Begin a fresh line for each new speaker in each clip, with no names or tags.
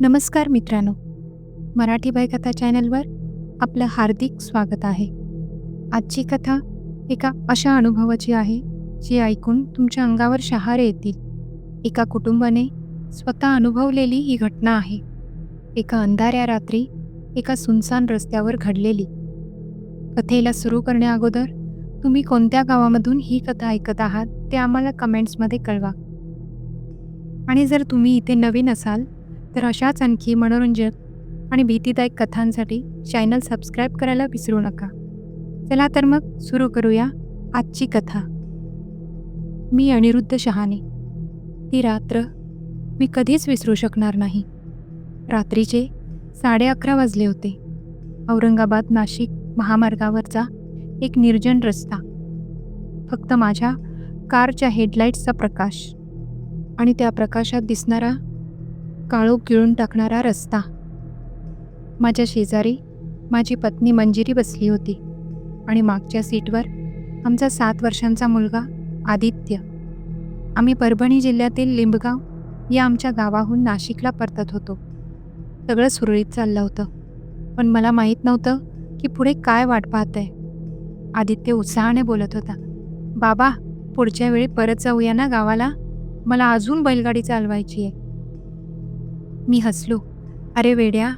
नमस्कार मित्रांनो. मराठी बायकथा चॅनलवर आपलं हार्दिक स्वागत आहे. आजची कथा एका अशा अनुभवाची आहे जी ऐकून तुमच्या अंगावर शहारे येतील. एका कुटुंबाने स्वतः अनुभवलेली ही घटना आहे. एका अंधाऱ्या रात्री एका सुनसान रस्त्यावर घडलेली. कथेला सुरू करण्याअगोदर तुम्ही कोणत्या गावामधून ही कथा ऐकत आहात ते आम्हाला कमेंट्समध्ये कळवा. आणि जर तुम्ही इथे नवीन असाल तर अशाच आणखी मनोरंजक आणि भीतीदायक कथांसाठी चॅनल सबस्क्राईब करायला विसरू नका. चला तर मग सुरू करूया आजची कथा. मी अनिरुद्ध शहाणे. ती रात्र मी कधीच विसरू शकणार नाही. रात्रीचे साडे अकरा वाजले होते. औरंगाबाद नाशिक महामार्गावरचा एक निर्जन रस्ता. फक्त माझ्या कारच्या हेडलाईट्सचा प्रकाश. आणि त्या प्रकाशात दिसणारा काळू गिळून टाकणारा रस्ता. माझ्या शेजारी माझी पत्नी मंजिरी बसली होती आणि मागच्या सीटवर आमचा सात वर्षांचा मुलगा आदित्य. आम्ही परभणी जिल्ह्यातील लिंबगाव या आमच्या गावाहून नाशिकला परतत होतो. सगळं सुरळीत चाललं होतं पण मला माहीत नव्हतं की पुढे काय वाट पाहतंय. आदित्य उत्साहाने बोलत होता बाबा पुढच्या वेळी परत जाऊया ना गावाला? मला अजून बैलगाडी चालवायची आहे मी हसलो. अरे वेड्या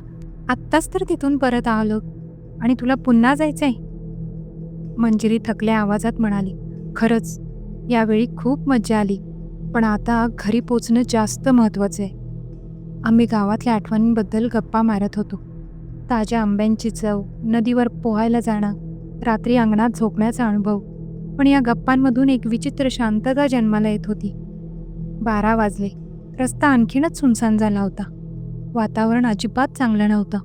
आत्ताच तर तिथून परत आलो आणि तुला पुन्हा जायचं आहे मंजिरी थकल्या आवाजात म्हणाली खरंच यावेळी खूप मज्जा आली पण आता घरी पोचणं जास्त महत्त्वाचं आहे आम्ही गावातल्या आठवणींबद्दल गप्पा मारत होतो. ताज्या आंब्यांची चव नदीवर पोहायला जाणं रात्री अंगणात झोपण्याचा अनुभव पण या गप्पांमधून एक विचित्र शांतता जन्माला येत होती. बारा वाजले. रस्ता आणखीनच सुनसान झाला होता. वातावरण अजिबात चांगलं नव्हतं.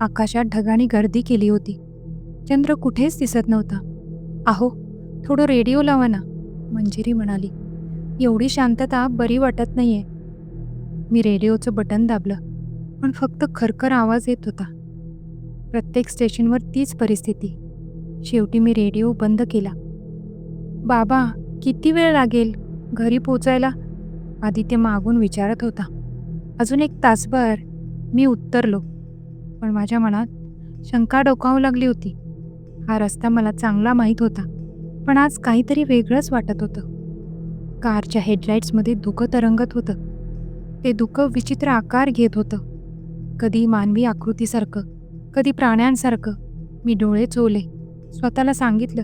आकाशात ढगांनी गर्दी केली होती. चंद्र कुठेच दिसत नव्हता. अहो थोडं रेडिओ लावा ना मंजिरी म्हणाली. एवढी शांतता बरी वाटत नाहीये. मी रेडिओचं बटन दाबलं पण फक्त खरखर आवाज येत होता. प्रत्येक स्टेशनवर तीच परिस्थिती. शेवटी मी रेडिओ बंद केला. बाबा किती वेळ लागेल? घरी पोचायला? आदित्य मागून विचारत होता. अजून एक तासभर मी उत्तरलो. पण माझ्या मनात शंका डोकावू लागली होती. हा रस्ता मला चांगला माहीत होता पण आज काहीतरी वेगळंच वाटत होतं. कारच्या हेडलाईट्समध्ये धुकं तरंगत होतं. ते धुकं विचित्र आकार घेत होतं. कधी मानवी आकृतीसारखं कधी प्राण्यांसारखं मी डोळे चोले स्वतःला सांगितलं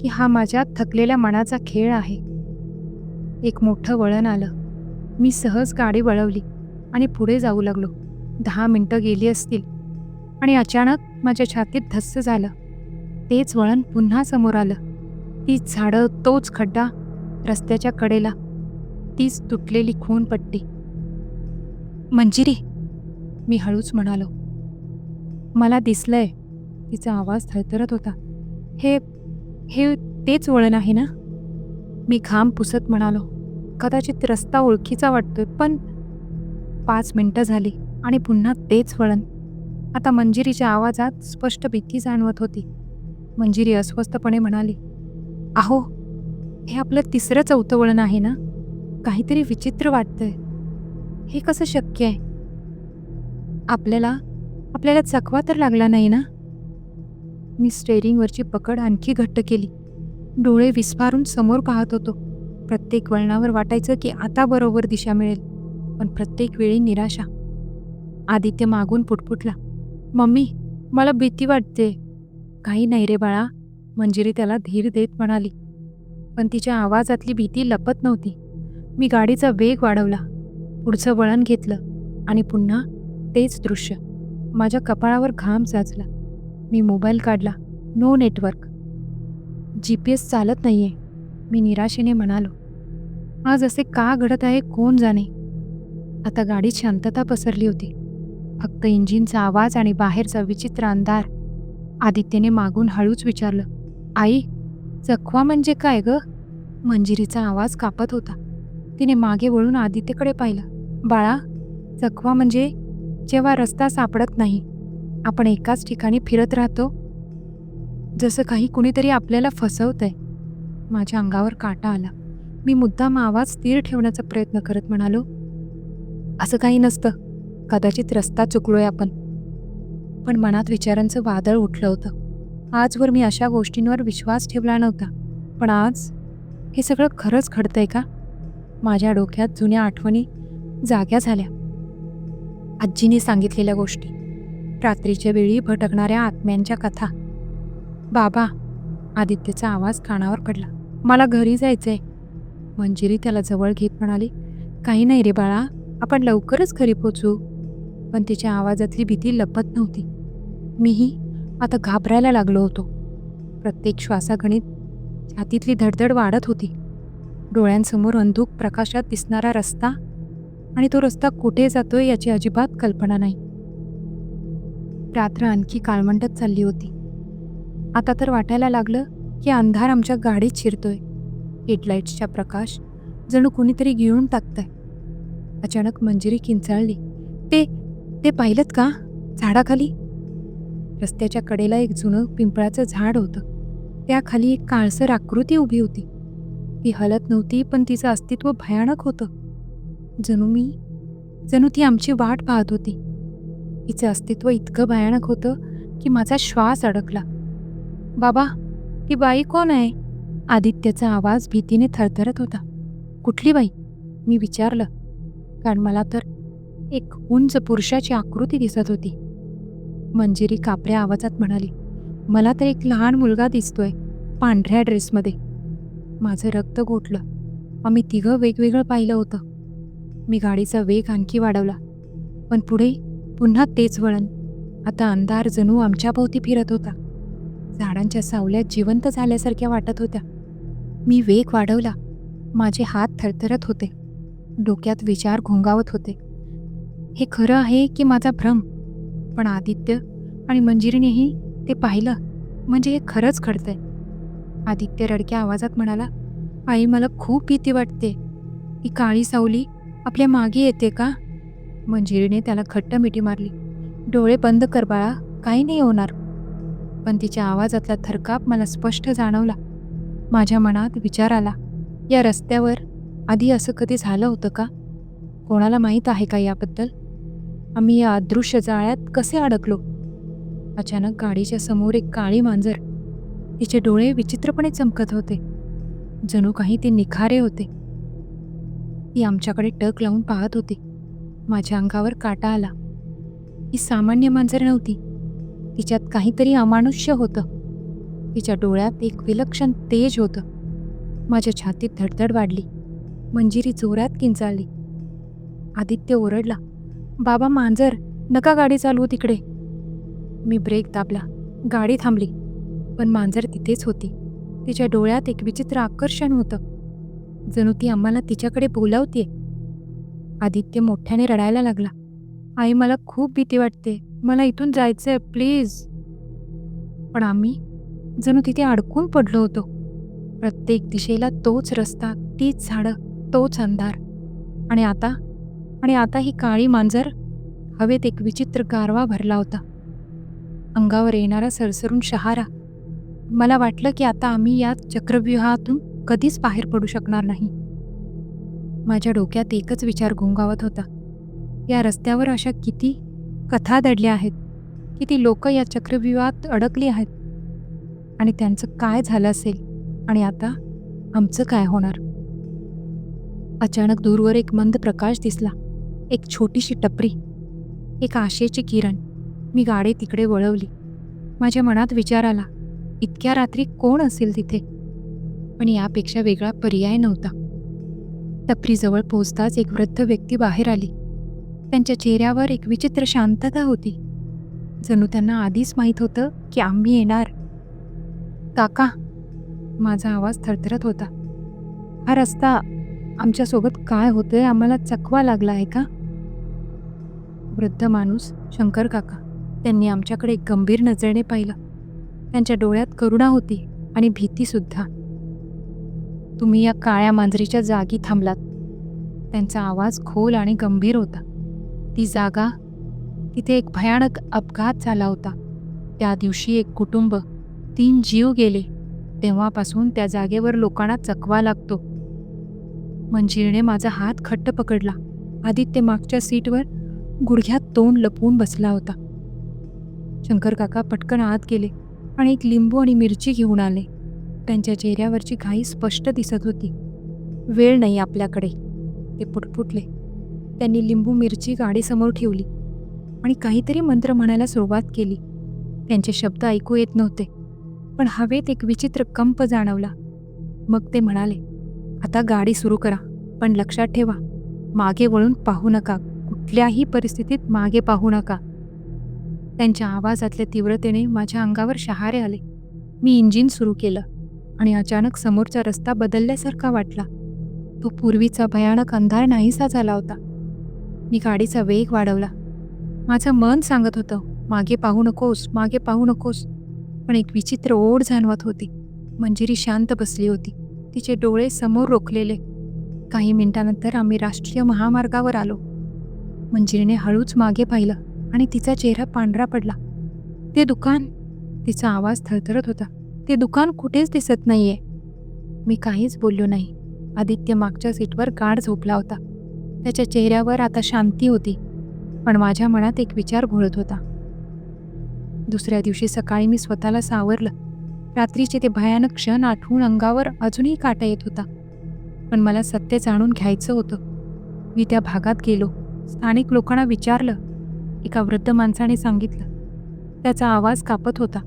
की हा माझ्या थकलेल्या मनाचा खेळ आहे. एक मोठं वळण आलं. मी सहज गाडी वळवली. आणि पुढे जाऊ लागलो. दहा मिनटं गेली असतील. आणि अचानक माझ्या छातीत धस्स झालं. तेच वळण पुन्हा समोर आलं. तीच झाडं तोच खड्डा रस्त्याच्या कडेला. तीच तुटलेली खून पट्टी. मंजिरी मी हळूच म्हणालो. मला दिसलंय. तिचा आवाज थरथरत होता. हे हे तेच वळण आहे ना? मी घाम पुसत म्हणालो. कदाचित रस्ता ओळखीचा वाटतोय पण पाच मिनटं झाली आणि पुन्हा तेच वळण. आता मंजिरीच्या आवाजात स्पष्ट भीती जाणवत होती. मंजिरी अस्वस्थपणे म्हणाली आहो हे आपलं तिसरं चौथं वळण आहे ना? काहीतरी विचित्र वाटतंय. हे कसं शक्य आहे? आपल्याला आपल्याला चकवा तर लागला नाही ना? मी स्टेरिंगवरची पकड आणखी घट्ट केली. डोळे विस्फारून समोर पाहत होतो. प्रत्येक वळणावर वाटायचं की आता बरोबर दिशा मिळेल. पण प्रत्येक वेळी निराशा. आदित्य मागून पुटपुटला मम्मी मला भीती वाटते. काही नाही रे बाळा मंजिरी त्याला धीर देत म्हणाली. पण तिच्या आवाजातली भीती लपत नव्हती. मी गाडीचा वेग वाढवला पुढचं वळण घेतलं आणि पुन्हा तेच दृश्य. माझ्या कपाळावर घाम साचला. मी मोबाईल काढला. No network. G P S चालत नाही आहे मी निराशेने म्हणालो. आज असे का घडत आहे कोण जाणे? आता गाडीत शांतता पसरली होती. फक्त इंजिनचा आवाज आणि बाहेरचा विचित्र अंधार. आदित्यने मागून हळूच विचारलं आई जखवा म्हणजे काय ग? मंजिरीचा आवाज कापत होता. तिने मागे वळून आदित्यकडे पाहिलं. बाळा जखवा म्हणजे जेव्हा रस्ता सापडत नाही आपण एकाच ठिकाणी फिरत राहतो. जसं काही कुणीतरी आपल्याला फसवतंय. माझ्या अंगावर काटा आला. मी मुद्दाम आवाज स्थिर ठेवण्याचा प्रयत्न करत म्हणालो असं काही नसतं. कदाचित रस्ता चुकलोय आपण. पण मनात विचारांचं वादळ उठलं होतं. आजवर मी अशा गोष्टींवर विश्वास ठेवला नव्हता. पण आज हे सगळं खरंच घडतंय का? माझ्या डोक्यात जुन्या आठवणी जाग्या झाल्या. आजीने सांगितलेल्या गोष्टी. रात्रीच्या वेळी भटकणाऱ्या आत्म्यांच्या कथा. बाबा आदित्यचा आवाज कानावर पडला. मला घरी जायचंय. मंजिरी त्याला जवळ घेत म्हणाली काही नाही रे बाळा आपण लवकरच घरी पोचू पण तिच्या आवाजातली भीती लपत नव्हती. मीही आता घाबरायला लागलो होतो. प्रत्येक श्वासागणित छातीतली धडधड वाढत होती. डोळ्यांसमोर अंधूक प्रकाशात दिसणारा रस्ता आणि तो रस्ता कुठे जातोय याची अजिबात कल्पना नाही. रात्र आणखी काळमंडत चालली होती. आता तर वाटायला लागलं की अंधार आमच्या गाडीत शिरतोय. हेडलाईट्सचा प्रकाश जणू कुणीतरी घेऊन टाकतंय. अचानक मंजिरी किंचाळली. ते ते पाहिलं का? झाडाखाली? रस्त्याच्या कडेला एक जुनं पिंपळाचं झाड होतं. त्याखाली एक काळसर आकृती उभी होती. ती हलत नव्हती पण तिचं अस्तित्व भयानक होतं. जणू मी जणू ती आमची वाट पाहत होती. तिचं अस्तित्व इतकं भयानक होतं की माझा श्वास अडकला. बाबा ही बाई कोण आहे? आदित्यचा आवाज भीतीने थरथरत होता. कुठली बाई? मी विचारलं. कारण मला तर एक उंच पुरुषाची आकृती दिसत होती. मंजिरी कापऱ्या आवाजात म्हणाली मला तर एक लहान मुलगा दिसतोय पांढऱ्या ड्रेसमध्ये. माझं रक्त गोठलं. आम्ही तिघं वेगवेगळं पाहिलं होतं. मी गाडीचा वेग आणखी वाढवला. पण पुढे पुन्हा तेच वळण. आता अंधार जणू आमच्याभोवती फिरत होता. झाडांच्या सावल्यात जिवंत झाल्यासारख्या वाटत होत्या. मी वेग वाढवला. माझे हात थरथरत होते. डोक्यात विचार घोंगावत होते. हे खरं आहे की माझा भ्रम? पण आदित्य आणि मंजिरीनेही ते पाहिलं म्हणजे हे खरंच घडतंय. आदित्य रडक्या आवाजात म्हणाला आई मला खूप भीती वाटते. ही काळी सावली आपल्या मागे येते का? मंजिरीने त्याला घट्ट मिठी मारली. डोळे बंद कर बाळा काही नाही होणार. पण तिच्या आवाजातला थरकाप मला स्पष्ट जाणवला. माझ्या मनात विचार आला या रस्त्यावर आधी असं कधी झालं होतं का? कोणाला माहीत आहे का याबद्दल? आम्ही या अदृश्य जाळ्यात कसे अडकलो? अचानक गाडीच्या समोर एक काळी मांजर. तिचे डोळे विचित्रपणे चमकत होते. जणू काही ते निखारे होते. ती आमच्याकडे टक लावून पाहत होती. माझ्या अंगावर काटा आला. ही सामान्य मांजर नव्हती. तिच्यात काहीतरी अमानुष्य होतं. तिच्या डोळ्यात एक विलक्षण तेज होतं. माझ्या छातीत धडधड वाढली. मंजिरी जोरात किंचाळली. आदित्य ओरडला बाबा मांजर नका गाडी चालवू तिकडे. मी ब्रेक दाबला गाडी थांबली पण मांजर तिथेच होती. तिच्या डोळ्यात एक विचित्र आकर्षण होतं. जणू ती आम्हाला तिच्याकडे बोलावते आदित्य मोठ्याने रडायला लागला आई मला खूप भीती वाटते. मला इथून जायचंय प्लीज. पण आम्ही जणू तिथे अडकून पडलो होतो. प्रत्येक दिशेला तोच रस्ता तीच झाडं तोच अंधार. आणि आता आणि आता ही काळी मांजर हवेत एक विचित्र गारवा भरला होता. अंगावर येणारा सरसरून शहारा. मला वाटलं की आता आम्ही या चक्रव्यूहातून कधीच बाहेर पडू शकणार नाही. माझ्या डोक्यात एकच विचार घोंगावत होता. या रस्त्यावर अशा किती कथा दडल्या आहेत. किती लोक या चक्रव्यूहात अडकली आहेत. आणि त्यांचं काय झालं असेल? आणि आता आमचं काय होणार? अचानक दूरवर एक मंद प्रकाश दिसला. एक छोटीशी टपरी. एक आशेची किरण. मी गाडी तिकडे वळवली. माझ्या मनात विचार आला इतक्या रात्री कोण असेल तिथे? पण यापेक्षा वेगळा पर्याय नव्हता. टपरीजवळ पोहोचताच एक वृद्ध व्यक्ती बाहेर आली. त्यांच्या चेहऱ्यावर एक विचित्र शांतता होती. जणू त्यांना आधीच माहीत होतं की आम्ही येणार. काका माझा आवाज थरथरत होता. हा रस्ता आमच्यासोबत काय होतंय आम्हाला चकवा लागला आहे का? वृद्ध माणूस शंकर काका त्यांनी आमच्याकडे गंभीर नजरेने पाहिलं. त्यांच्या डोळ्यात करुणा होती आणि भीतीसुद्धा तुम्ही या काळ्या मांजरीच्या जागी थांबलात. त्यांचा आवाज खोल आणि गंभीर होता. ती जागा तिथे एक भयानक अपघात झाला होता. त्या दिवशी एक कुटुंब तीन जीव गेले. तेव्हापासून त्या जागेवर लोकांना चकवा लागतो. मंजिरीने माझा हात खट्ट पकडला. आदित्य मागच्या सीटवर गुडघ्यात तोंड लपवून बसला होता. शंकर काका पटकन आत गेले आणि एक लिंबू आणि मिरची घेऊन आले. त्यांच्या चेहऱ्यावरची घाई स्पष्ट दिसत होती. वेळ नाही आपल्याकडे. ते पुटपुटले. त्यांनी लिंबू मिरची गाडीसमोर ठेवली आणि काहीतरी मंत्र म्हणायला सुरुवात केली. त्यांचे शब्द ऐकू येत नव्हते पण हवेत एक विचित्र कंप जाणवला. मग ते म्हणाले आता गाडी सुरू करा पण लक्षात ठेवा मागे वळून पाहू नका कुठल्याही परिस्थितीत मागे पाहू नका. त्यांच्या आवाजातल्या तीव्रतेने माझ्या अंगावर शहारे आले. मी इंजिन सुरू केलं आणि अचानक समोरचा रस्ता बदलल्यासारखा वाटला. तो पूर्वीचा भयानक अंधार नाहीसा झाला होता. मी गाडीचा वेग वाढवला. माझं मन सांगत होतं मागे पाहू नकोस मागे पाहू नकोस. पण एक विचित्र ओढ जाणवत होती. मंजिरी शांत बसली होती. तिचे डोळे समोर रोखलेले. काही मिनिटानंतर आम्ही राष्ट्रीय महामार्गावर आलो. मंजिरीने हळूच मागे पाहिलं आणि तिचा चेहरा पांढरा पडला. ते दुकान तिचा आवाज थरथरत होता ते दुकान कुठेच दिसत नाहीये. मी काहीच बोललो नाही. आदित्य मागच्या सीटवर गाढ झोपला होता. त्याच्या चेहऱ्यावर आता शांती होती पण माझ्या मनात एक विचार घोळत होता. दुसऱ्या दिवशी सकाळी मी स्वतःला सावरलं. रात्रीचे ते भयानक क्षण आठवून अंगावर अजूनही काटा येत होता. पण मला सत्य जाणून घ्यायचं होतं. मी त्या भागात गेलो. स्थानिक लोकांना विचारलं. एका वृद्ध माणसाने सांगितलं. त्याचा आवाज कापत होता.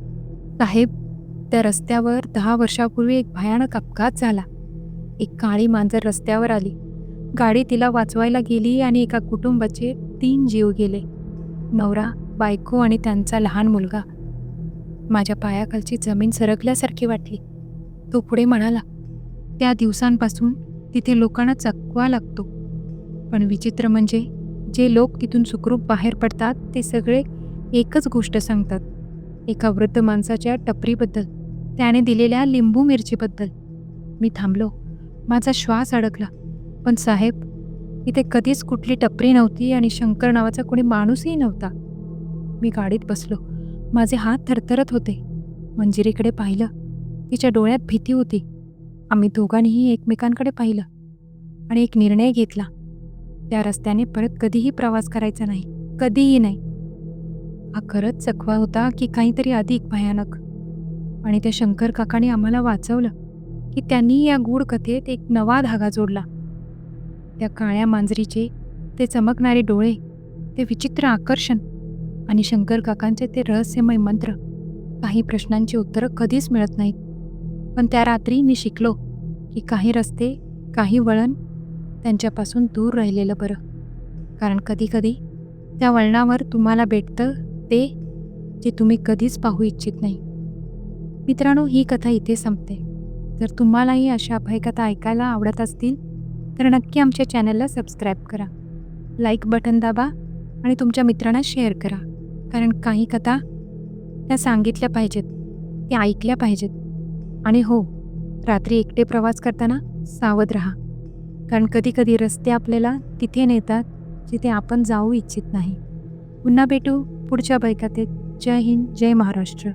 साहेब त्या रस्त्यावर दहा वर्षापूर्वी एक भयानक अपघात झाला. एक काळी मांजर रस्त्यावर आली. गाडी तिला वाचवायला गेली आणि एका कुटुंबाचे तीन जीव गेले. नवरा बायको आणि त्यांचा लहान मुलगा. माझ्या पायाखालची जमीन सरकल्यासारखी वाटली. तो पुढे म्हणाला त्या दिवसांपासून तिथे लोकांना चकवा लागतो. पण विचित्र म्हणजे जे लोक तिथून सुखरूप बाहेर पडतात ते सगळे एकच गोष्ट सांगतात. एका वृद्ध माणसाच्या टपरीबद्दल त्याने दिलेल्या लिंबू मिरचीबद्दल. मी थांबलो. माझा श्वास अडकला. पण साहेब इथे कधीच कुठली टपरी नव्हती आणि शंकर नावाचा कोणी माणूसही नव्हता. मी गाडीत बसलो. माझे हात थरथरत होते. मंजिरीकडे पाहिलं. तिच्या डोळ्यात भीती होती. आम्ही दोघांनीही एकमेकांकडे पाहिलं. आणि एक निर्णय घेतला. त्या रस्त्याने परत कधीही प्रवास करायचा नाही. कधीही नाही. हा खरंच चकवा होता की काहीतरी अधिक भयानक. आणि त्या शंकर काकाने आम्हाला वाचवलं की त्यांनी या गूढ कथेत एक नवा धागा जोडला. त्या काळ्या मांजरीचे ते चमकणारे डोळे ते विचित्र आकर्षण आणि शंकर काकांचे ते रहस्यमय मंत्र. काही प्रश्नांची उत्तरं कधीच मिळत नाहीत. पण त्या रात्री मी शिकलो की काही रस्ते काही वळण त्यांच्यापासून दूर राहिलेलं बरं. कारण कधीकधी त्या वळणावर तुम्हाला भेटतं ते जे तुम्ही कधीच पाहू इच्छित नाही. मित्रांनो ही कथा इथे संपते. जर तुम्हालाही अशा अभयकथा ऐकायला आवडत असतील तर नक्की आमच्या चॅनलला सबस्क्राईब करा. लाईक बटन दाबा आणि तुमच्या मित्रांना शेअर करा. कारण काही कथा त्या सांगितल्या पाहिजेत त्या ऐकल्या पाहिजेत. आणि हो रात्री एकटे प्रवास करताना सावध राहा. कारण कधीकधी रस्ते आपल्याला तिथे नेतात जिथे आपण जाऊ इच्छित नाही. पुन्हा भेटू पुढच्या बैकातेत जय हिंद जय महाराष्ट्र.